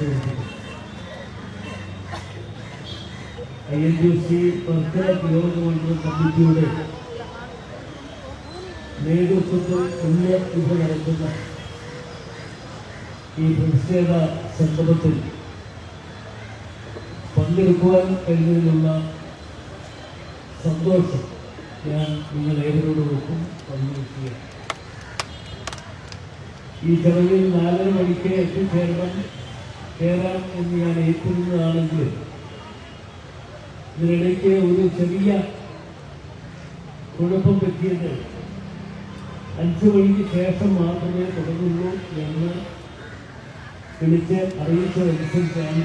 I N U C panchayat യോഗമണ്ഡലം കമ്മിറ്റിയുടെ നേതൃത്വത്തിൽ നടക്കുന്ന ഈ പ്രതിഷേധ സംഗമത്തിൽ പങ്കെടുക്കുവാൻ കഴിഞ്ഞതിലുള്ള സന്തോഷം ഞാൻ നിങ്ങൾ ഏവരോടൊപ്പം പങ്കുവയ്ക്കുകയാണ്. ഈ ചടങ്ങിൽ നാലര മണിക്ക് എത്തിച്ചേരണം കയറാം എന്ന് ഞാൻ ഏറ്റിരുന്നതാണെങ്കിൽ ഇതിനിടയ്ക്ക് ഒരു ചെറിയ കുഴപ്പം പറ്റിയത് അഞ്ചു മണിക്ക് ശേഷം മാത്രമേ തുടങ്ങുള്ളൂ എന്ന് വിളിച്ച് അറിയിച്ചതനുസരിച്ചാണ്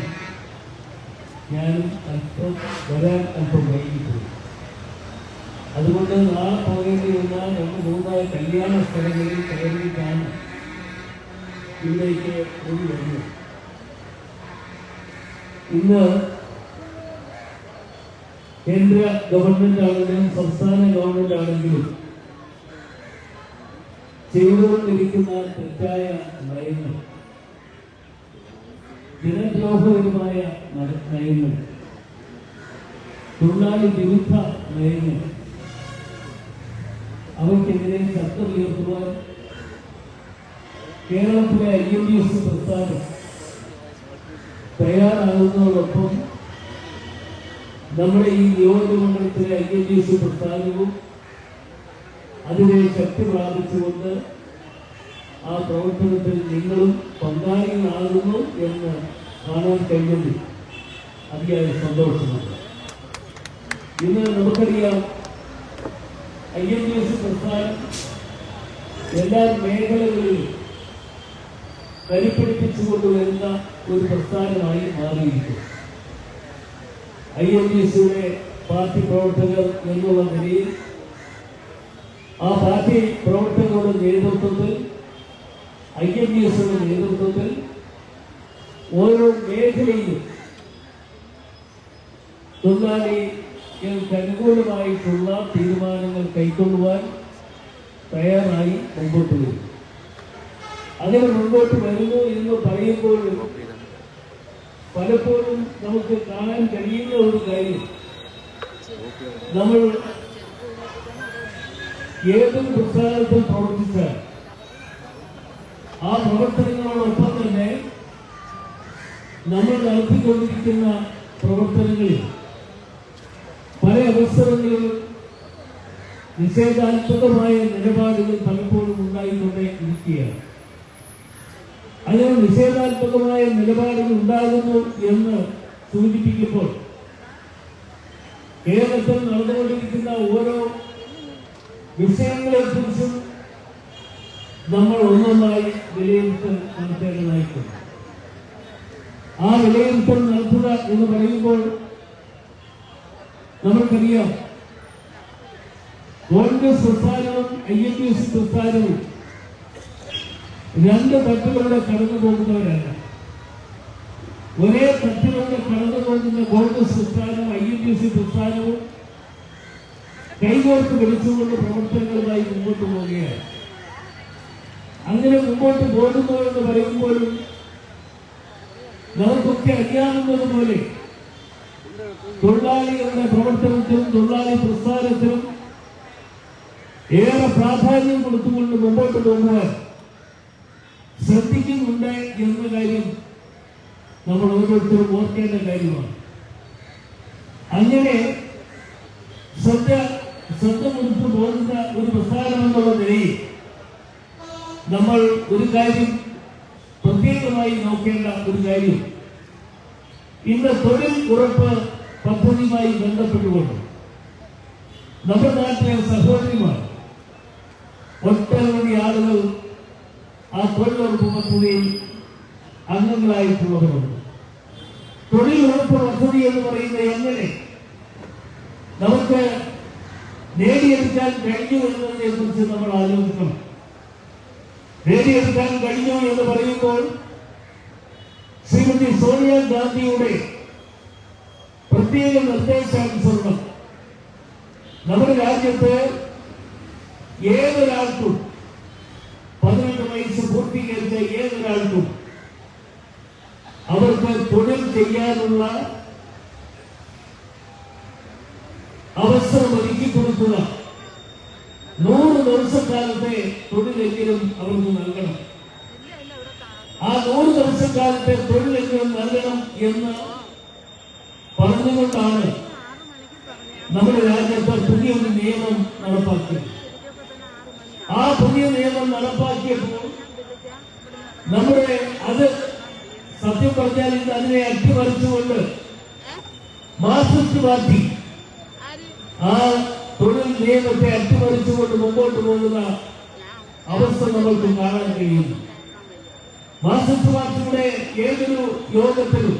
ഞാനും അല്പം വരാൻ അല്പം വൈകിപ്പോയി. അതുകൊണ്ട് നാളെ പോകേണ്ടി വന്ന രണ്ട് മൂന്നായ കല്യാണ സ്ഥലങ്ങളിൽ കയറിയിട്ടാണ് ഇവിടേക്ക് ഓടി ഇന്ന് കേന്ദ്ര ഗവൺമെന്റ് ആണെങ്കിലും സംസ്ഥാന ഗവൺമെന്റ് ആണെങ്കിലും ചെയ്തുകൊണ്ടിരിക്കുന്ന തെറ്റായ നയങ്ങൾ ജനദ്രോഹപരമായ നട- നയങ്ങൾ തൊഴിലാളി വിരുദ്ധ നയങ്ങൾ അവയ്ക്കെതിരെ ശബ്ദമുയർത്തുവാൻ കേരളത്തിലെ ഐ എം ഡി എസ് പ്രസ്ഥാനം തയ്യാറാകുന്നതോടൊപ്പം നമ്മുടെ ഈ നിയോജകമണ്ഡലത്തിലെ ഐ എൻ ഡി സി പ്രസ്ഥാനവും അതിനെ ശക്തി പ്രാപിച്ചുകൊണ്ട് ആ പ്രവർത്തനത്തിൽ നിങ്ങളും പങ്കാളികളാകുന്നു എന്ന് കാണാൻ കഴിഞ്ഞതിൽ അതിയായ സന്തോഷമുണ്ട്. ഇന്ന് നമുക്കറിയാം ഐ എൻ ഡി എസ് പ്രസ്ഥാനം എല്ലാ മേഖലകളിലും കരിപ്പിടിപ്പിച്ചുകൊണ്ട് വരുന്ന ഒരു പ്രസ്ഥാനമായി മാറിയിരിക്കും ഐ എൻ ഡി എസിയുടെ പാർട്ടി പ്രവർത്തകർ എന്നുള്ള നിലയിൽ ആ പാർട്ടി പ്രവർത്തകരുടെ നേതൃത്വത്തിൽ ഐ എൻ ഡി എസിന്റെ നേതൃത്വത്തിൽ ഓരോ മേഖലയിലും തൊഴിലാളികൾക്ക് അനുകൂലമായിട്ടുള്ള തീരുമാനങ്ങൾ കൈക്കൊള്ളുവാൻ തയ്യാറായി മുമ്പോട്ട് വരും. അങ്ങനെ മുമ്പോട്ട് വരുന്നു എന്ന് പറയുമ്പോഴും പലപ്പോഴും നമുക്ക് കാണാൻ കഴിയുന്ന ഒരു കാര്യം. നമ്മൾ ഏതൊരു പ്രസ്ഥാനത്തും പ്രവർത്തിച്ചാൽ ആ പ്രവർത്തനങ്ങളോടൊപ്പം തന്നെ നമ്മൾ നടത്തിക്കൊണ്ടിരിക്കുന്ന പ്രവർത്തനങ്ങളിൽ പല അവസരങ്ങളിലും നിഷേധാത്മകമായ നിലപാടുകൾ പലപ്പോഴും ഉണ്ടായിക്കൊണ്ടേ ഇരിക്കുകയാണ് അങ്ങനെ നിഷേധാത്മകമായ നിലപാടുകൾ ഉണ്ടാകുന്നു എന്ന് സൂചിപ്പിക്കുമ്പോൾ കേരളത്തിൽ നടന്നുകൊണ്ടിരിക്കുന്ന ഓരോ വിഷയങ്ങളെ കുറിച്ചും നമ്മൾ ഒന്നൊന്നായി വിലയിരുത്തൽ നടത്തേണ്ടതായിട്ടുണ്ട്. ആ വിലയിരുത്തൽ നടത്തുക എന്ന് പറയുമ്പോൾ നമുക്കറിയാം കോൺഗ്രസ് പ്രസ്ഥാനവും ഐ എൻ ഡി എസ് പ്രസ്ഥാനവും രണ്ട് തട്ടിലൂടെ കടന്നു പോകുന്നവരല്ല. ഒരേ തട്ടിലൂടെ കടന്നു പോകുന്ന കോൺഗ്രസ് പ്രസ്ഥാനവും ഐ എൻ ഡി സി പ്രസ്ഥാനവും കൈകോർത്ത് വിളിച്ചുകൊണ്ട് പ്രവർത്തനങ്ങളുമായി മുമ്പോട്ട് പോവുകയാണ്. അങ്ങനെ മുമ്പോട്ട് പോകുന്നു എന്ന് പറയുമ്പോഴും നമുക്കൊക്കെ അറിയാവുന്നതുപോലെ തൊഴിലാളികളുടെ പ്രവർത്തനത്തിനും തൊഴിലാളി പ്രസ്ഥാനത്തിനും ഏറെ പ്രാധാന്യം കൊടുത്തുകൊണ്ട് മുമ്പോട്ട് പോകുവാൻ ശ്രദ്ധിക്കുന്നുണ്ട് എന്ന കാര്യം നമ്മൾ ഓരോരുത്തരും ഓർക്കേണ്ട കാര്യമാണ്. അങ്ങനെ ശ്രദ്ധ ശ്രദ്ധ കൊടുത്തു പോകുന്ന ഒരു പ്രസ്ഥാനം എന്നുള്ള നിലയിൽ നമ്മൾ ഒരു കാര്യം പ്രത്യേകമായി നോക്കേണ്ട ഒരു കാര്യം. ഇന്ന് തൊഴിൽ ഉറപ്പ് പദ്ധതിയുമായി ബന്ധപ്പെട്ടുകൊണ്ട് നമ്മുടെ നാട്ടിലെ സഹോദരിമാർ ഒട്ടനവധി ആളുകൾ ആ തൊഴിലുറപ്പ് പദ്ധതിയിൽ അംഗങ്ങളായിട്ടുള്ളവരുണ്ട്. തൊഴിലുറപ്പ് പദ്ധതി എന്ന് പറയുന്നത് എങ്ങനെ? നമുക്ക് നേടിയെടുക്കാൻ കഴിഞ്ഞു എന്നതിനെ കുറിച്ച് നമ്മൾ ആലോചിക്കണം. നേടിയെടുക്കാൻ കഴിഞ്ഞു എന്ന് പറയുമ്പോൾ ശ്രീമതി സോണിയാഗാന്ധിയുടെ പ്രത്യേക നിർദ്ദേശാനുസരണം നമ്മുടെ രാജ്യത്ത് ഏതൊരാൾക്കും പൂർത്തീകരിച്ച ഏതൊരാൾക്കും അവർക്ക് തൊഴിൽ ചെയ്യാനുള്ള അവസരം ഒരുക്കി കൊടുക്കുക. നൂറ് ദിവസക്കാലത്തെ തൊഴിലെങ്കിലും അവർക്ക് ആ നൂറ് ദിവസക്കാലത്തെ തൊഴിലെങ്കിലും നൽകണം എന്ന് പറഞ്ഞുകൊണ്ടാണ് നമ്മുടെ രാജ്യത്ത് പുതിയൊരു നിയമം നടപ്പാക്കിയത്. ആ പുതിയ നിയമം നടപ്പാക്കിയപ്പോൾ നമ്മുടെ അത് സത്യം പറഞ്ഞാൽ ഇന്ന് അതിനെ അട്ടിമറിച്ചുകൊണ്ട് മാർക്സിസ്റ്റ് പാർട്ടി ആ തൊഴിൽ നിയമത്തെ അട്ടിമറിച്ചുകൊണ്ട് മുമ്പോട്ട് പോകുന്ന അവസ്ഥ നമ്മൾക്ക് കാണാൻ കഴിയുന്നു. മാർക്സിസ്റ്റ് പാർട്ടിയുടെ ഏതൊരു യോഗത്തിലും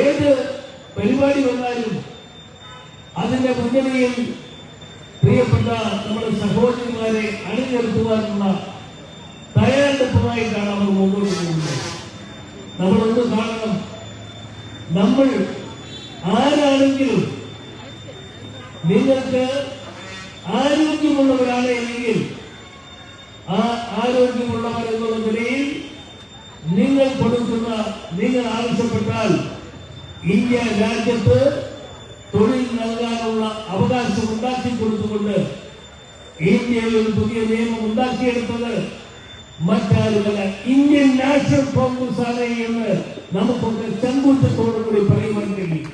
ഏത് പരിപാടി വന്നാലും അതിന്റെ മുന്നണിയിൽ പ്രിയപ്പെട്ട നമ്മുടെ സഹോദരിമാരെ അണിനിരത്തുവാനുള്ള തയ്യാറെടുപ്പുമായിട്ടാണ് അവർ മുമ്പോട്ട് പോകുന്നത് നമ്മളൊന്ന് കാണണം. നമ്മൾ ആരാണെങ്കിലും നിങ്ങൾക്ക് ആരോഗ്യമുള്ളവരാണ് എങ്കിൽ ആ ആരോഗ്യമുള്ളവർ എന്നുള്ള നിലയിൽ നിങ്ങൾ കൊടുക്കുന്ന നിങ്ങൾ ആവശ്യപ്പെട്ടാൽ ഇന്ത്യ രാജ്യത്ത് തൊഴിൽ നൽകാനുള്ള അവകാശം ഉണ്ടാക്കി കൊടുത്തുകൊണ്ട് ഇന്ത്യയിൽ ഒരു പുതിയ നിയമം ഉണ്ടാക്കിയെടുത്തത് മറ്റാരുമല്ല ഇന്ത്യൻ നാഷണൽ കോൺഗ്രസ് ആണ് എന്ന് നമുക്കൊക്കെ ചങ്കൂറ്റത്തോടു കൂടി പറയുവാൻ കഴിയും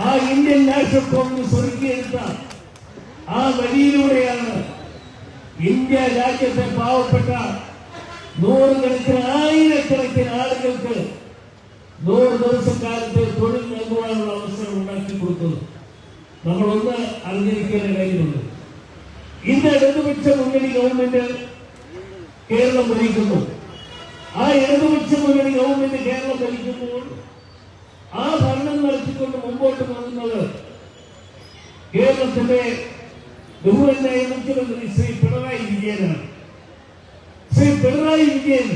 ആ ഇന്ത്യൻ നാഷണൽ കോൺഗ്രസ് ഒരുക്കിയെടുത്ത ആ വഴിയിലൂടെയാണ് ഇന്ത്യ രാജ്യത്തെ പാവപ്പെട്ട നൂറുകണക്കിന് ആയിരക്കണക്കിന് ആളുകൾക്ക് നൂറ് ദിവസക്കാലത്ത് തൊഴിൽ നൽകുവാനുള്ള അവസരം ഉണ്ടാക്കി കൊടുത്തത്. നമ്മളൊന്ന് അറിഞ്ഞിരിക്കേണ്ട കാര്യമുണ്ട്. ഇന്ന് ഇടതുപക്ഷ മുന്നണി ഗവൺമെന്റ് കേരളം ഭരിക്കുന്നു. ആ ഇടതുപക്ഷ മുന്നണി ഗവൺമെന്റ് കേരളം ഭരിക്കുമ്പോൾ ആ ഭരണം നടത്തിക്കൊണ്ട് മുമ്പോട്ട് പോകുന്നത് കേരളത്തിന്റെ ബഹുവനായ മുഖ്യമന്ത്രി ശ്രീ പിണറായി വിജയനാണ്. ശ്രീ പിണറായി വിജയൻ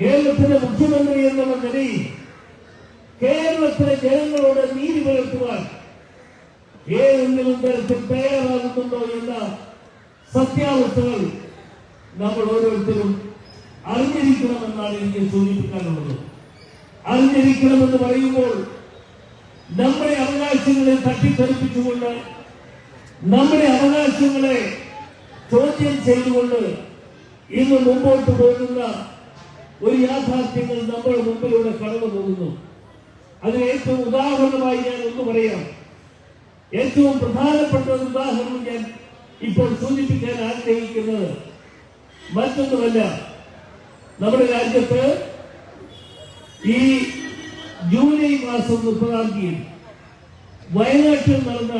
കേരളത്തിന്റെ മുഖ്യമന്ത്രി എന്നുള്ള നിലയിൽ കേരളത്തിലെ ജനങ്ങളോട് നീതി പുലർത്തുവാൻ ഏതെങ്കിലും തരത്തിൽ തയ്യാറാകുന്നുണ്ടോ എന്ന സത്യാവസ്ഥകൾ നമ്മൾ ഓരോരുത്തരും അറിഞ്ഞിരിക്കണമെന്നാണ് എനിക്ക് സൂചിപ്പിക്കാനുള്ളത്. അറിഞ്ഞിരിക്കണമെന്ന് പറയുമ്പോൾ നമ്മുടെ അവകാശങ്ങളെ തട്ടിത്തെറിപ്പിച്ചുകൊണ്ട് നമ്മുടെ അവകാശങ്ങളെ ചോദ്യം ചെയ്തുകൊണ്ട് ഇന്ന് മുമ്പോട്ട് പോകുന്ന ഒരു യാഥാർത്ഥ്യങ്ങൾ നമ്മുടെ മുമ്പിലൂടെ കടന്നു പോകുന്നു. അതിന് ഏറ്റവും ഉദാഹരണമായി ഞാൻ ഒന്ന് പറയാം. ഏറ്റവും പ്രധാനപ്പെട്ട ഒരു ഉദാഹരണം ഞാൻ ഇപ്പോൾ സൂചിപ്പിക്കാൻ ആഗ്രഹിക്കുന്നത് മറ്റൊന്നുമല്ല നമ്മുടെ രാജ്യത്ത് ഈ ജൂലൈ മാസം മുപ്പതാം തീയതി വയനാട്ടിൽ നടന്ന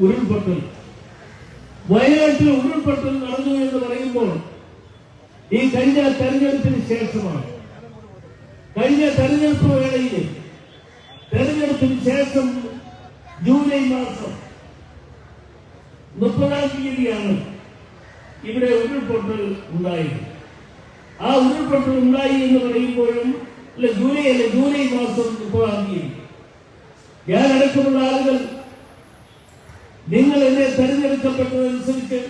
ഉരുൾപൊട്ടൽ. വയനാട്ടിൽ ഉരുൾപൊട്ടൽ നടന്നു എന്ന് പറയുമ്പോൾ ഈ കഴിഞ്ഞ തെരഞ്ഞെടുപ്പിന് ശേഷമാണ്. കഴിഞ്ഞ തെരഞ്ഞെടുപ്പ് വേളയിൽ തെരഞ്ഞെടുപ്പിന് ശേഷം ജൂലൈ മാസം മുപ്പതാം തീയതിയാണ് ഇവിടെ ഉരുൾപൊട്ടൽ ഉണ്ടായി. ആ ഉരുൾപൊട്ടൽ ഉണ്ടായി എന്ന് പറയുമ്പോഴും അല്ലെ ജൂലൈ അല്ലെ ജൂലൈ മാസം മുപ്പതാം തീയതി ഞാൻ അടക്കമുള്ള ആളുകൾ നിങ്ങൾ എന്നെ തെരഞ്ഞെടുക്കപ്പെട്ടതനുസരിച്ച്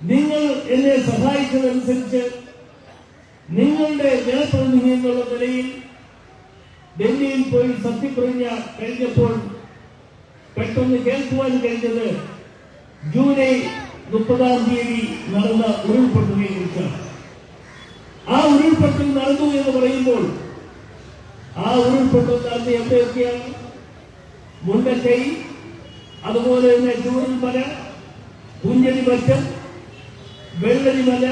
നിങ്ങൾ എന്നെ സഹായിച്ചതനുസരിച്ച് നിങ്ങളുടെ ജനപ്രതിനിധി എന്നുള്ള നിലയിൽ ഡൽഹിയിൽ പോയി സത്യപ്രതിജ്ഞ കഴിഞ്ഞപ്പോൾ പെട്ടെന്ന് കേൾക്കുവാൻ കഴിഞ്ഞത് ജൂലൈ മുപ്പതാം തീയതി നടന്ന ഉരുൾപൊട്ടലിനെ കുറിച്ചാണ്. ആ ഉരുൾപൊട്ടൽ നടന്നു എന്ന് പറയുമ്പോൾ ആ ഉരുൾപൊട്ടൽ നടന്ന എവിടെയൊക്കെയാണ് മുണ്ടക്കൈ അതുപോലെ തന്നെ ചൂരൽമല കുഞ്ഞരിമറ്റം വെള്ളരിമല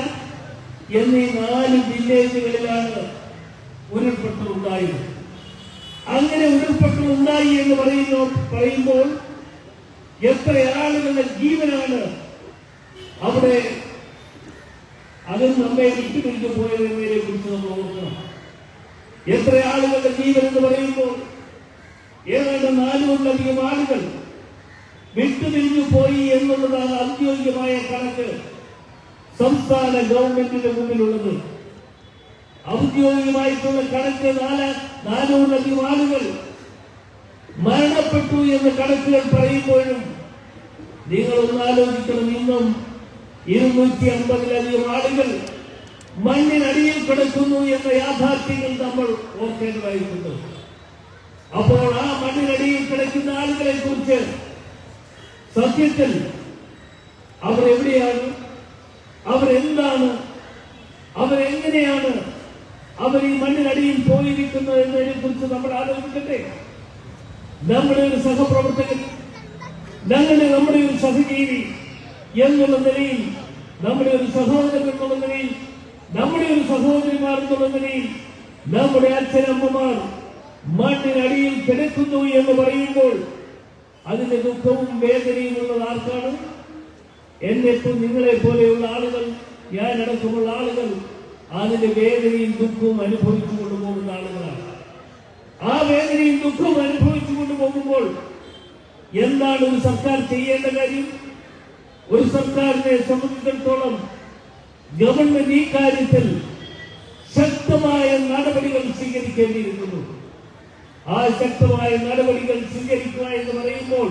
എന്നീ നാല് വില്ലേജുകളിലാണ് ഉരുൾപൊട്ടൽ ഉണ്ടായത്. അങ്ങനെ ഉരുൾപൊട്ടൽ ഉണ്ടായി എന്ന് പറയുന്നു പറയുമ്പോൾ എത്ര ആളുകളുടെ ജീവനാണ് അവിടെ അത് നമ്മെ വിട്ടുപിടിച്ചു പോയതിനെ കുറിച്ച് നമ്മൾ ഓർക്കണം. എത്ര ആളുകളുടെ ജീവൻ എന്ന് പറയുമ്പോൾ ഏതാണ്ട് നാനൂറിലധികം ആളുകൾ വിട്ടുപിരിഞ്ഞു പോയി എന്നുള്ളതാണ് ഔദ്യോഗികമായ കണക്ക്. സംസ്ഥാന ഗവൺമെന്റിന്റെ മുന്നിലുള്ളത് ഔദ്യോഗികമായിട്ടുള്ള കണക്ക് നാല് നാനൂറിലധികം ആളുകൾ മരണപ്പെട്ടു എന്ന് കണക്കുകൾ പറയുമ്പോഴും നിങ്ങൾ ഒന്ന് ആലോചിക്കണം ഇന്നും ഇരുന്നൂറ്റി അമ്പതിലധികം ആളുകൾ മണ്ണിനടിയിൽ കിടക്കുന്നു എന്ന യാഥാർത്ഥ്യങ്ങൾ നമ്മൾ ഓർക്കേണ്ടതായിട്ടുണ്ട്. അപ്പോൾ ആ മണ്ണിനടിയിൽ കിടക്കുന്ന ആളുകളെ കുറിച്ച് സത്യത്തിൽ അവർ എവിടെയാണ് അവരെന്താണ്? അവരെങ്ങനെയാണ് അവർ ഈ മണ്ണിനടിയിൽ പോയിരിക്കുന്നത് എന്നതിനെ കുറിച്ച് നമ്മൾ ആലോചിക്കട്ടെ? നമ്മുടെ ഒരു സഹപ്രവർത്തകൻ ഞങ്ങളുടെ നമ്മുടെ ഒരു സഹജീവി എന്നുള്ള നിലയിൽ നമ്മുടെ ഒരു സഹോദരൻ എന്നുള്ള നിലയിൽ നമ്മുടെ ഒരു സഹോദരിമാർ എന്നുള്ള നിലയിൽ നമ്മുടെ അച്ഛനമ്മമാർ മണ്ണിനടിയിൽ കിടക്കുന്നു എന്ന് പറയുമ്പോൾ അതിന്റെ ദുഃഖവും വേദനയും ഉള്ളത് ആർക്കാണ്? എന്നിട്ടും നിങ്ങളെ പോലെയുള്ള ആളുകൾ ഞാൻ അടക്കമുള്ള ആളുകൾ അതിന്റെ വേദനയും ദുഃഖവും അനുഭവിച്ചു കൊണ്ടുപോകുന്ന ആളുകളാണ്. ആ വേദനയും ദുഃഖവും അനുഭവിച്ചു കൊണ്ടുപോകുമ്പോൾ എന്താണ് ഒരു സർക്കാർ ചെയ്യേണ്ട കാര്യം? ഒരു സർക്കാരിനെ സംബന്ധിച്ചിടത്തോളം ഗവൺമെന്റ് ഈ കാര്യത്തിൽ ശക്തമായ നടപടികൾ സ്വീകരിക്കേണ്ടിയിരിക്കുന്നു. ആ ശക്തമായ നടപടികൾ സ്വീകരിക്കുക എന്ന് പറയുമ്പോൾ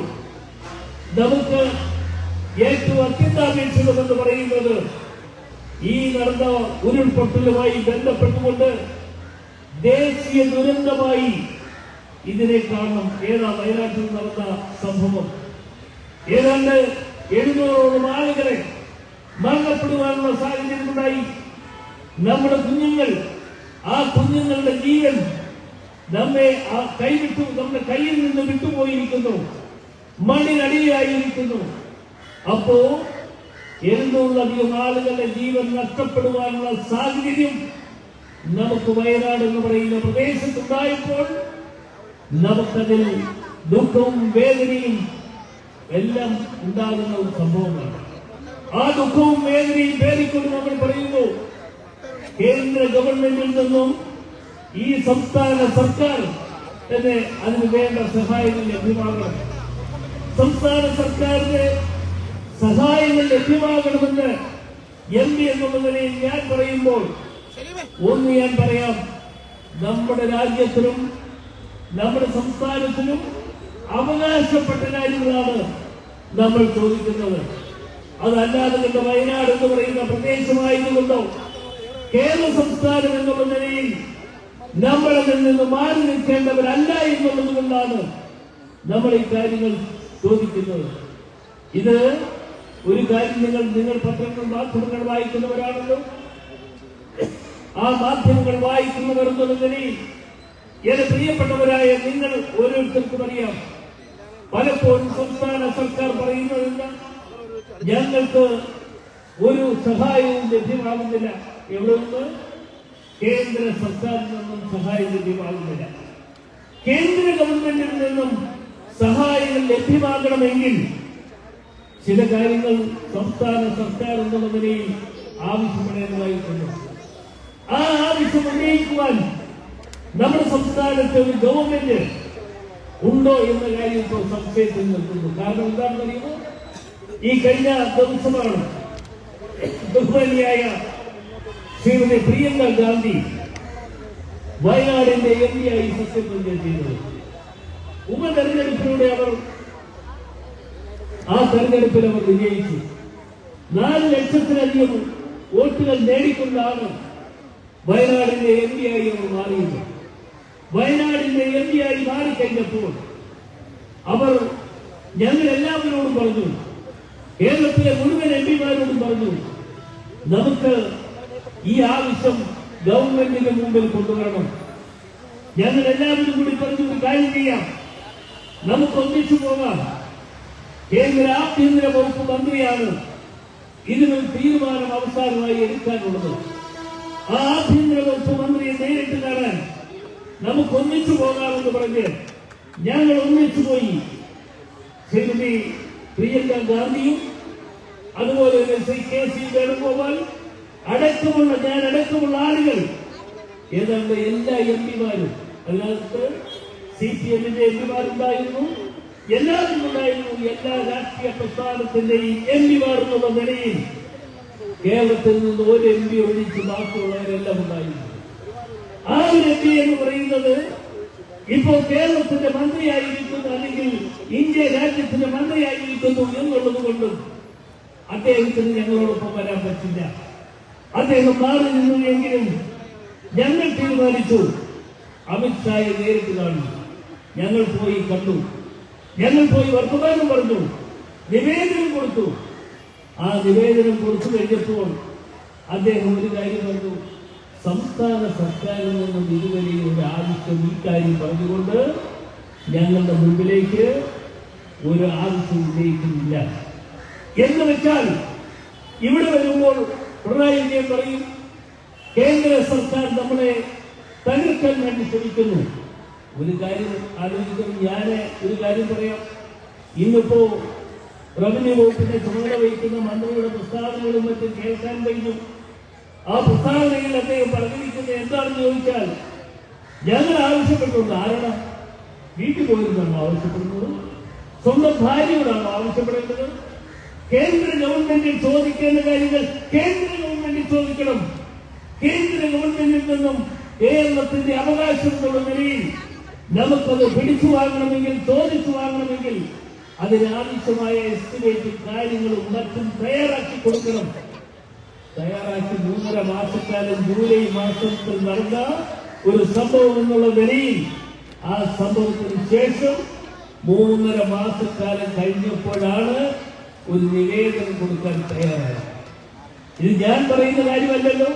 നമുക്ക് ഏറ്റവും അത്യന്താപേക്ഷിതമെന്ന് പറയുന്നത് ഈ നടന്ന ഉരുൾപൊട്ടലുമായി ബന്ധപ്പെട്ടുകൊണ്ട് ദേശീയ ദുരന്തമായി ഇതിനെ കാണണം. ഏതാ വയനാട്ടിൽ നടന്ന സംഭവം? ഏതാണ്ട് എഴുന്നൂറോളം ആളുകളെ മരണപ്പെടുവാനുള്ള സാഹചര്യമുണ്ടായി നമ്മുടെ കുഞ്ഞുങ്ങൾ ആ കുഞ്ഞുങ്ങളുടെ ജീവൻ നമ്മെ ആ കൈവിട്ടു നമ്മുടെ കയ്യിൽ നിന്ന് വിട്ടുപോയിരിക്കുന്നു. മണ്ണിനടിയായിരിക്കുന്നു അപ്പോ എഴുന്നൂറിലധികം ആളുകളുടെ ജീവൻ നഷ്ടപ്പെടുവാനുള്ള സാഹചര്യം നമുക്ക് വയനാട് എന്ന് പറയുന്ന പ്രദേശത്തുണ്ടായപ്പോൾ നമുക്കതിൽ ദുഃഖവും വേദനയും എല്ലാം ഉണ്ടാകുന്ന ഒരു സംഭവമാണ്. ആ ദുഃഖവും വേദനയും പേരിക്കൊണ്ട് നമ്മൾ പറയുന്നു കേന്ദ്ര ഗവൺമെന്റിൽ നിന്നും ഈ സംസ്ഥാന സർക്കാർ തന്നെ അതിന് വേണ്ട സഹായങ്ങൾ ലഭ്യമാകണം. സംസ്ഥാന സർക്കാരിന്റെ സഹായങ്ങൾ ലഭ്യമാകണമെന്ന് എം പി എന്നുള്ള നിലയിൽ ഞാൻ പറയുമ്പോൾ ഒന്ന് ഞാൻ പറയാം. നമ്മുടെ രാജ്യത്തിനും നമ്മുടെ സംസ്ഥാനത്തിനും അവകാശപ്പെട്ട കാര്യങ്ങളാണ് നമ്മൾ ചോദിക്കുന്നത്. അതല്ലാതെ കണ്ട് വയനാട് എന്ന് പറയുന്ന പ്രദേശമായതുകൊണ്ടോ? കേരള സംസ്ഥാനം എന്നുള്ള നിലയിൽ നമ്മൾ നിന്ന് മാറി നിൽക്കേണ്ടവരല്ല എന്നുള്ളത് കൊണ്ടാണ് നമ്മൾ ഈ കാര്യങ്ങൾ ചോദിക്കുന്നത്. ഇത് ഒരു കാര്യം നിങ്ങൾ നിങ്ങൾ പത്രങ്ങൾ മാധ്യമങ്ങൾ വായിക്കുന്നവരാണല്ലോ. ആ മാധ്യമങ്ങൾ വായിക്കുന്നവർ എന്നുള്ള നിലയിൽ എന്റെ പ്രിയപ്പെട്ടവരായ നിങ്ങൾ ഓരോരുത്തർക്കും അറിയാം. പലപ്പോഴും സംസ്ഥാന സർക്കാർ പറയുന്നതെന്ന് ഞങ്ങൾക്ക് ഒരു സഹായവും ലഭ്യമാകുന്നില്ല. എവിടെ നിന്ന്? കേന്ദ്ര സർക്കാരിൽ നിന്നും സഹായം ലഭ്യമാകുന്നില്ല. കേന്ദ്ര ഗവൺമെന്റിൽ നിന്നും സഹായങ്ങൾ ലഭ്യമാകണമെങ്കിൽ ചില കാര്യങ്ങൾ സംസ്ഥാന സർക്കാർ എന്നുള്ള നിലയിൽ ആവശ്യപ്പെടേണ്ടതായിട്ടുണ്ട്. ആ ആവശ്യം ഉന്നയിക്കുവാൻ നമ്മുടെ സംസ്ഥാനത്തെ ഒരു ഗവൺമെന്റ് ഉണ്ടോ എന്ന കാര്യം ഇപ്പോൾ സംശയത്തിൽ നിൽക്കുന്നു. കാരണം എന്താണെന്ന് അറിയുമോ? ഈ കഴിഞ്ഞ ദിവസമാണ് ബഹുമാനിയായ ശ്രീമതി പ്രിയങ്ക ഗാന്ധി വയനാടിന്റെ എം പി ആയി സത്യപ്രതിജ്ഞ ചെയ്തത്. ഉപതെരഞ്ഞെടുപ്പിലൂടെ അവർ ആ തെരഞ്ഞെടുപ്പിൽ അവർ വിജയിച്ചു. നാല് ലക്ഷത്തിലധികം വോട്ടുകൾ നേടിക്കൊണ്ടാണ് വയനാടിന്റെ എം പി ആയി അവർ മാറിയത്. വയനാടിന്റെ എം ആയി മാറിക്കഴിഞ്ഞപ്പോൾ അവർ ഞങ്ങൾ എല്ലാവരോടും പറഞ്ഞു കേരളത്തിലെ മുഴുവൻ എം പിമാരോടും പറഞ്ഞു നമുക്ക് ഈ ആവശ്യം ഗവൺമെന്റിന്റെ മുമ്പിൽ കൊണ്ടുവരണം. ഞങ്ങൾ എല്ലാവരും കൂടി പറഞ്ഞു ഒരു കാര്യം ചെയ്യാം. നമുക്ക് ഒന്നിച്ചു പോകാം. കേന്ദ്ര ആഭ്യന്തര വകുപ്പ് മന്ത്രിയാണ് ഇതിനൊരു തീരുമാനം അവസാനമായി എടുക്കാനുള്ളത്. ആ ആഭ്യന്തര വകുപ്പ് മന്ത്രിയെ നേരിട്ട് കാണാൻ നമുക്ക് ഒന്നിച്ചു പോകാമെന്ന് പറഞ്ഞ് ഞങ്ങൾ ഒന്നിച്ചു പോയി. ശ്രീമതി പ്രിയങ്ക ഗാന്ധിയും അതുപോലെ തന്നെ ശ്രീ കെ സി വേണുഗോപാൽ അടക്കമുള്ള ഞാൻ അടക്കമുള്ള ആളുകൾ ഏതാണ്ട് എല്ലാ എം പിമാരും അതിനകത്ത് സി പി എമ്മിന്റെ എം പിമാരുണ്ടായിരുന്നു. എല്ലാവരും ഉണ്ടായിരുന്നു. എല്ലാ രാഷ്ട്രീയ പ്രസ്ഥാനത്തിന്റെയും എം പിമാർ എന്നുള്ള നിലയിൽ കേരളത്തിൽ നിന്ന് ഒരു എം പി ഒഴിച്ച് ബാക്കിയുള്ളവരെല്ലാം ഉണ്ടായിരുന്നു. ആ ഒരു എം പി എന്ന് പറയുന്നത് ഇപ്പോൾ കേരളത്തിന്റെ മന്ത്രിയായിരിക്കുന്നു അല്ലെങ്കിൽ ഇന്ത്യ രാജ്യത്തിന്റെ മന്ത്രിയായിരിക്കുന്നു എന്നുള്ളത് കൊണ്ടും അദ്ദേഹത്തിന് ഞങ്ങളോടൊപ്പം വരാൻ പറ്റില്ല. അദ്ദേഹം മാറി നിന്നു എങ്കിലും ഞങ്ങൾ തീരുമാനിച്ചു. അമിത്ഷായെ നേരിട്ട് കാണും. ഞങ്ങൾ പോയി കണ്ടു. ഞങ്ങൾ പോയി വർത്തമാനം പറഞ്ഞു. നിവേദനം കൊടുത്തു. ആ നിവേദനം കൊടുത്തു കഴിഞ്ഞപ്പോൾ അദ്ദേഹം ഒരു കാര്യം പറഞ്ഞു. സംസ്ഥാന സർക്കാരിൽ നിന്നും ഇതുവരെ ഒരു ആവശ്യം ഈ കാര്യം പറഞ്ഞുകൊണ്ട് ഞങ്ങളുടെ മുമ്പിലേക്ക് ഒരു ആവശ്യം ഉന്നയിക്കുന്നില്ല. എന്ന് വെച്ചാൽ ഇവിടെ വരുമ്പോൾ പിണറായി വിജയൻ പറയും കേന്ദ്ര സർക്കാർ നമ്മളെ തകർക്കാൻ വേണ്ടി ശ്രമിക്കുന്നു. ഒരു കാര്യം ആലോചിക്കുന്നു ഞാൻ ഒരു കാര്യം പറയാം. ഇന്നിപ്പോ റവന്യൂ വകുപ്പിന്റെ ചുമതല വഹിക്കുന്ന മന്ത്രിയുടെ പ്രസ്താവനകളും മറ്റും കേൾക്കാൻ കഴിഞ്ഞു. ആ പ്രസ്താവനയിൽ അദ്ദേഹം പറഞ്ഞിരിക്കുന്നത് എന്താണെന്ന് ചോദിച്ചാൽ ഞങ്ങൾ ആവശ്യപ്പെട്ടുണ്ട് ആരാണ്? വീട്ടിൽ പോയിരുന്നാണ് ആവശ്യപ്പെടുന്നത്? സ്വന്തം ഭാര്യയോടാണ് ആവശ്യപ്പെടേണ്ടത്? കേന്ദ്ര ഗവൺമെന്റിൽ ചോദിക്കേണ്ട കാര്യങ്ങൾ കേന്ദ്ര ഗവൺമെന്റിൽ ചോദിക്കണം. കേന്ദ്ര ഗവൺമെന്റിൽ നിന്നും കേരളത്തിന്റെ അവകാശം എന്നുള്ള നിലയിൽ നമുക്കത് പിടിച്ചു വാങ്ങണമെങ്കിൽ ചോദിച്ചു വാങ്ങണമെങ്കിൽ അതിനാവശ്യമായ എസ്റ്റിമേറ്റും കാര്യങ്ങളും മറ്റും തയ്യാറാക്കി കൊടുക്കണം. തയ്യാറാക്കി മൂന്നര മാസക്കാലം ജൂലൈ മാസത്തിൽ നടന്ന ഒരു സംഭവം എന്നുള്ള നിലയിൽ ആ സംഭവത്തിന് ശേഷം മൂന്നര മാസക്കാലം കഴിഞ്ഞപ്പോഴാണ് ഒരു നിവേദനം കൊടുക്കാൻ തയ്യാറായത്. ഇത് ഞാൻ പറയുന്ന കാര്യമല്ലല്ലോ.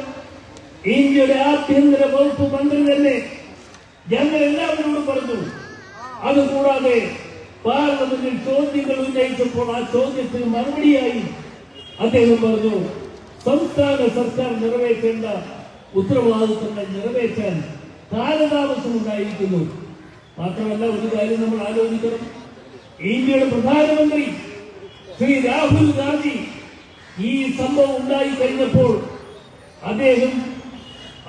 ഇന്ത്യയുടെ ആഭ്യന്തര വകുപ്പ് മന്ത്രി തന്നെ ഞങ്ങൾ എല്ലാവരോടും പറഞ്ഞു. അതുകൂടാതെ പാർലമെന്റിൽ ചോദ്യങ്ങൾ ഉന്നയിച്ചപ്പോൾ ആ ചോദ്യത്തിന് മറുപടിയായി അദ്ദേഹം പറഞ്ഞു സംസ്ഥാന സർക്കാർ നിറവേറ്റേണ്ട ഉത്തരവാദിത്തങ്ങൾ നിറവേറ്റാൻ കാലതാമസം ഉണ്ടായിരിക്കുന്നു മാത്രമല്ല ഒരു കാര്യം നമ്മൾ ആലോചിക്കണം. ഇന്ത്യയുടെ പ്രധാനമന്ത്രി ശ്രീ രാഹുൽ ഗാന്ധി ഈ സംഭവം ഉണ്ടായി കഴിഞ്ഞപ്പോൾ അദ്ദേഹം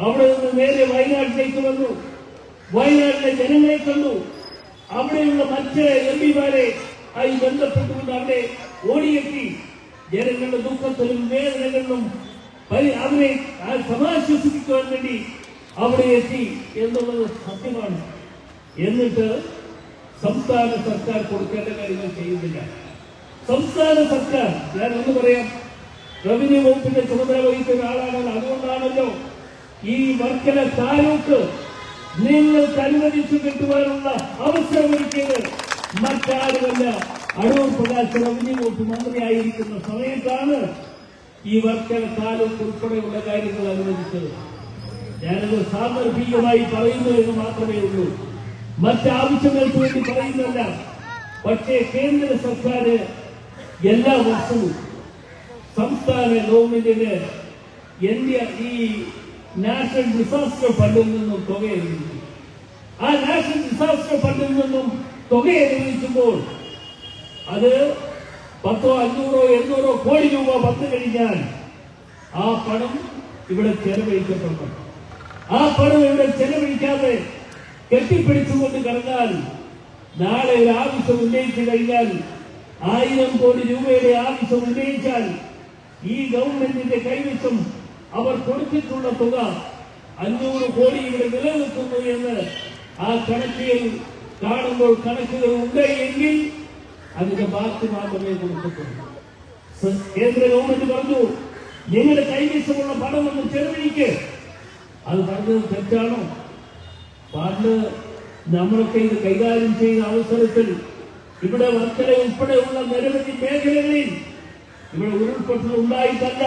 അവിടെ നിന്ന് നേരെ വയനാട്ടിലേക്ക് വന്നു. വയനാട്ടിലെ ജനങ്ങളെ കണ്ടു. അവിടെയുള്ള മറ്റ് എം പിമാരെ ആയി ബന്ധപ്പെട്ടുകൊണ്ട് അവിടെ ഓടിയെത്തി. ജനങ്ങളുടെ ദുഃഖത്തിലും വേദനകളിലും അവരെ സമാശ്വസിപ്പിക്കുവാൻ വേണ്ടി അവിടെ എത്തി എന്നുള്ളത് സത്യമാണ്. എന്നിട്ട് സംസ്ഥാന സർക്കാർ കൊടുക്കേണ്ട കാര്യങ്ങൾ ചെയ്യുന്നില്ല. സംസ്ഥാന സർക്കാർ ഞാൻ ഒന്ന് പറയാം റവന്യൂ വകുപ്പിന്റെ ചുമതല വഹിക്കുന്ന ആളാണ് അതുകൊണ്ടാണല്ലോ ഈ വർക്കല താലൂക്ക് നിങ്ങൾക്ക് അനുവദിച്ചു കിട്ടുവാനുള്ള അവസരം അവസരമൊരുക്കിയത് മറ്റാരുമല്ല. അടൂർ പ്രകാശ് റവന്യൂ മന്ത്രിയായിരിക്കുന്ന സമയത്താണ് ഈ വർക്കല താലൂക്ക് ഉൾപ്പെടെയുള്ള കാര്യങ്ങൾ അനുവദിച്ചത്. ഞാനത് സാന്ദർഭികമായി പറയുന്നു എന്ന് മാത്രമേ ഉള്ളൂ. മറ്റാവശ്യങ്ങൾക്ക് വേണ്ടി പറയുന്നില്ല പക്ഷേ കേന്ദ്ര സർക്കാർ എല്ലാ വർഷവും സംസ്ഥാന ഗവൺമെന്റിന് ഇന്ത്യ ഈ നാഷണൽ ഡിസാസ്റ്റർ ഫണ്ടിൽ നിന്നും തുക അനുവദിക്കും ആ നാഷണൽ ഡിസാസ്റ്റർ ഫണ്ടിൽ നിന്നും തുക അനുവദിക്കുമ്പോൾ അത് പത്തോ അഞ്ഞൂറോ എണ്ണൂറോ കോടി രൂപ വന്നു കഴിഞ്ഞാൽ ആ പണം ഇവിടെ ചെലവഴിക്കപ്പെടണം. ആ പണം ഇവിടെ ചെലവഴിക്കാതെ കെട്ടിപ്പിടിച്ചുകൊണ്ട് കിടന്നാൽ നാളെ ഒരു ആവശ്യം ഉന്നയിച്ചു കഴിഞ്ഞാൽ ആയിരം കോടി രൂപയുടെ ആവശ്യം ഉന്നയിച്ചാൽ ഈ ഗവൺമെന്റിന്റെ കൈവശം അവർ കൊടുത്തിട്ടുള്ള തുക അഞ്ഞൂറ് കോടി ഇവിടെ നിലനിൽക്കുന്നു എന്ന് ആ കണക്കിൽ കാണുമ്പോൾ കണക്കുകൾ ഉണ്ട് എങ്കിൽ അതിന്റെ ബാക്കി മാത്രമേ കൊടുക്കത്തുള്ളൂ കേന്ദ്ര ഗവൺമെന്റ് പറഞ്ഞു നിങ്ങളുടെ കൈവശമുള്ള പണം ഒന്ന് ചെലവഴിക്ക് അത് പറഞ്ഞത് തെറ്റാണോ? പണ്ട് നമ്മളൊക്കെ ഇത് കൈകാര്യം ചെയ്യുന്ന അവസരത്തിൽ ഇവിടെ വർക്കല ഉൾപ്പെടെയുള്ള നിരവധി മേഖലകളിൽ ഇവിടെ ഉരുൾപൊട്ടൽ ഉണ്ടായിട്ടല്ല.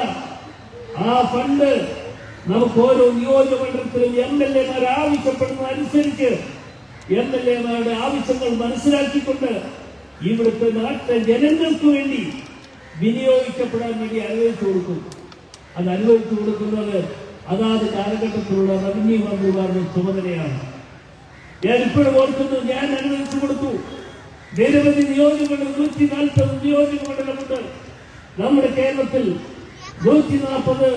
ആ ഫണ്ട് നമുക്ക് ഓരോ നിയോജകമണ്ഡലത്തിലും എം എൽ എമാർ ആവശ്യപ്പെടുന്ന അനുസരിച്ച് എം എൽ എമാരുടെ ആവശ്യങ്ങൾ മനസ്സിലാക്കിക്കൊണ്ട് ഇവിടുത്തെ നാട്ടിലെ ജനങ്ങൾക്ക് വേണ്ടി വിനിയോഗിക്കപ്പെടാൻ വേണ്ടി അനുവദിച്ചു കൊടുക്കും. അത് അനുവദിച്ചു കൊടുക്കുന്നത് അതാത് കാലഘട്ടത്തിലുള്ള റവന്യൂ മന്ത്രിമാരുടെ ചുമതലയാണ്. ഞാൻ ഇപ്പോഴും ഓർക്കുന്നു ഞാൻ അനുവദിച്ചു കൊടുത്തു. നിരവധി നിയോജകമണ്ഡലം നൂറ്റി നാൽപ്പത് നിയോജകമണ്ഡലമുണ്ട്. നമ്മുടെ കേരളത്തിൽ നൂറ്റി നാൽപ്പത്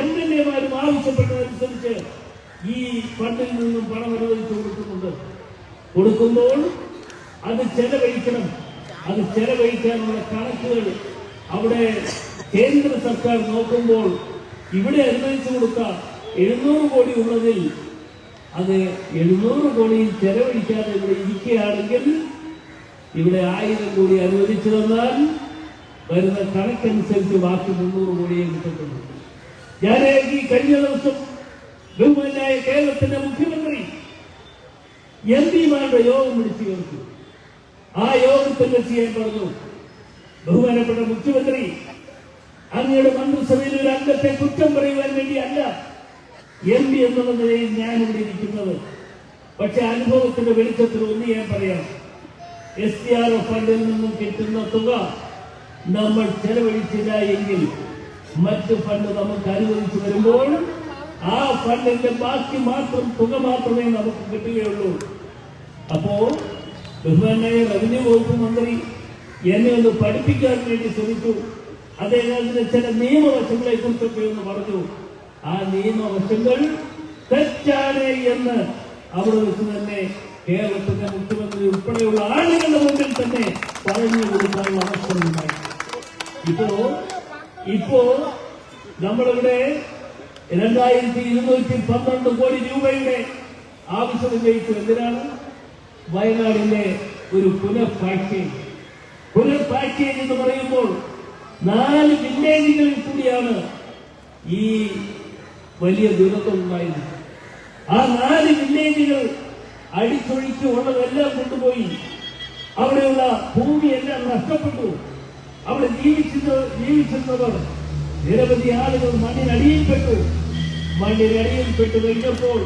എം എൽ എമാരും ആവശ്യപ്പെട്ടതനുസരിച്ച് ഈ ഫണ്ടിൽ നിന്നും പണം അനുവദിച്ചു കൊടുക്കുന്നുണ്ട്. കൊടുക്കുമ്പോൾ അത് ചെലവഴിക്കണം. അത് ചെലവഴിക്കാനുള്ള കണക്കുകൾ അവിടെ കേന്ദ്ര സർക്കാർ നോക്കുമ്പോൾ ഇവിടെ അനുവദിച്ചു കൊടുത്ത എഴുന്നൂറ് കോടി ഉള്ളതിൽ അത് എഴുന്നൂറ് കോടിയിൽ ചെലവഴിക്കാതെ ഇവിടെ ഇരിക്കുകയാണെങ്കിൽ ഇവിടെ ആയിരം കോടി അനുവദിച്ചു തന്നാൽ വരുന്ന കണക്കനുസരിച്ച് ബാക്കി മുന്നൂറ് കോടിയെ കിട്ടത്തുള്ളൂ. ഞാൻ ഈ കഴിഞ്ഞ ദിവസം ബഹുമാനായ കേരളത്തിന്റെ മുഖ്യമന്ത്രി എം പിമാരുടെ യോഗം വിളിച്ചു ചേർത്തു ആ യോഗത്തിൽ വെച്ച് ഞാൻ പറഞ്ഞു ബഹുമാനപ്പെട്ട മുഖ്യമന്ത്രി അങ്ങയുടെ മന്ത്രിസഭയിൽ ഒരു അംഗത്തെ കുറ്റം പറയുവാൻ വേണ്ടിയല്ല. എം പി എന്നുള്ള നിലയിൽ ഞാൻ ഇവിടെ ഇരിക്കുന്നത്. പക്ഷെ അനുഭവത്തിന്റെ വെളിച്ചത്തിൽ ഒന്ന് ഞാൻ പറയാം. എസ് ടി ആർ ഫണ്ടിൽ നിന്നും കിട്ടുന്ന തുക നമ്മൾ ചെലവഴിച്ചില്ല എങ്കിൽ മറ്റ് ഫണ്ട് നമുക്ക് അനുവദിച്ചു വരുമ്പോൾ ആ ഫണ്ടിന്റെ ബാക്കി മാത്രം തുക മാത്രമേ നമുക്ക് കിട്ടുകയുള്ളൂ. അപ്പോ ബഹുമാനായ റവന്യൂ വകുപ്പ് മന്ത്രി എന്നെ ഒന്ന് പഠിപ്പിക്കാൻ വേണ്ടി ശ്രമിച്ചു. അദ്ദേഹത്തിന്റെ ചില നിയമവശങ്ങളെ കുറിച്ചൊക്കെ ഒന്ന് പറഞ്ഞു. ആ നിയമവശങ്ങൾ തെറ്റാണ് എന്ന് അവിടെ വെച്ച് തന്നെ കേരളത്തിന്റെ മുഖ്യമന്ത്രി ഉൾപ്പെടെയുള്ള ആളുകളുടെ മുമ്പിൽ തന്നെ പറഞ്ഞു കൊടുക്കാനുള്ള അവസരമുണ്ടായി ഇപ്പോ ഇപ്പോ നമ്മളിവിടെ രണ്ടായിരത്തി ഇരുന്നൂറ്റി പന്ത്രണ്ട് കോടി രൂപയുടെ ആവശ്യം ഉന്നയിച്ചു എന്തിനാണ്? വയനാടിന്റെ ഒരു പുനഃപാക്കേജ് പുനഃപാക്കേജ് എന്ന് പറയുമ്പോൾ നാല് വില്ലേജുകളിൽ കൂടിയാണ് ഈ വലിയ ദുരന്തം ഉണ്ടായത്. ആ നാല് വില്ലേജുകൾ അടിച്ചൊഴിച്ച് ഉള്ളതെല്ലാം കൊണ്ടുപോയി. അവിടെയുള്ള ഭൂമിയെല്ലാം നഷ്ടപ്പെട്ടു. അവിടെ ജീവിച്ചത് ജീവിച്ചിരുന്നവർ നിരവധി ആളുകൾ മണ്ണിനടിയിൽപ്പെട്ടു. മണ്ണിനടിയിൽപ്പെട്ടു കഴിഞ്ഞപ്പോൾ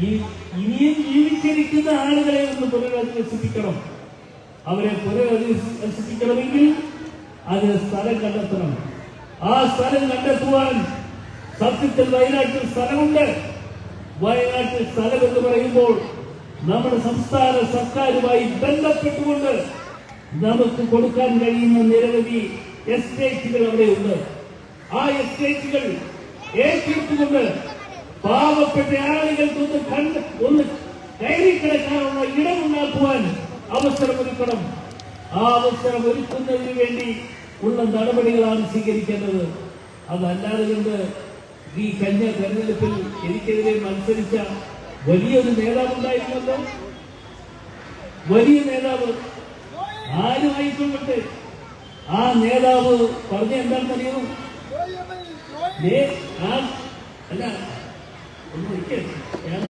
ഈ ഇനിയും ജീവിച്ചിരിക്കുന്ന ആളുകളെ ഒന്ന് പുനരധിവസിപ്പിക്കണം. അവരെ പുനരധിവസിപ്പിക്കണമെങ്കിൽ അതിന് സ്ഥലം കണ്ടെത്തണം. ആ സ്ഥലം കണ്ടെത്തുവാൻ സത്യത്തിൽ വയനാട്ടിൽ സ്ഥലമുണ്ട്. വയനാട്ടിൽ സ്ഥലം എന്ന് പറയുമ്പോൾ നമ്മുടെ സംസ്ഥാന സർക്കാരുമായി ബന്ധപ്പെട്ടുകൊണ്ട് നമുക്ക് കൊടുക്കാൻ കഴിയുന്ന നിരവധി എസ്റ്റേറ്റുകൾ അവിടെയുണ്ട്. ആ എസ്റ്റേറ്റുകൾ ഏറ്റെടുത്തുകൊണ്ട് പാവപ്പെട്ട ആളുകൾക്ക് ഒന്ന് കണ്ട് ഒന്ന് കയറി കിടക്കാനുള്ള ഇടമുണ്ടാക്കുവാൻ അവസരമൊരുക്കണം. ആ അവസരം ഒരുക്കുന്നതിന് വേണ്ടി ഉള്ള നടപടികളാണ് സ്വീകരിക്കേണ്ടത്. അതല്ലാതെ കൊണ്ട് ഈ കഴിഞ്ഞ തെരഞ്ഞെടുപ്പിൽ എനിക്കെതിരെ മത്സരിച്ച വലിയൊരു നേതാവുണ്ടായിരുന്നല്ലോ വലിയ നേതാവ് ആരുമായിക്കൊള്ളട്ടെ ആ നേതാവ് പറഞ്ഞ എന്താണെന്നറിയോ? അല്ല ഒന്നും ഒരിക്കലും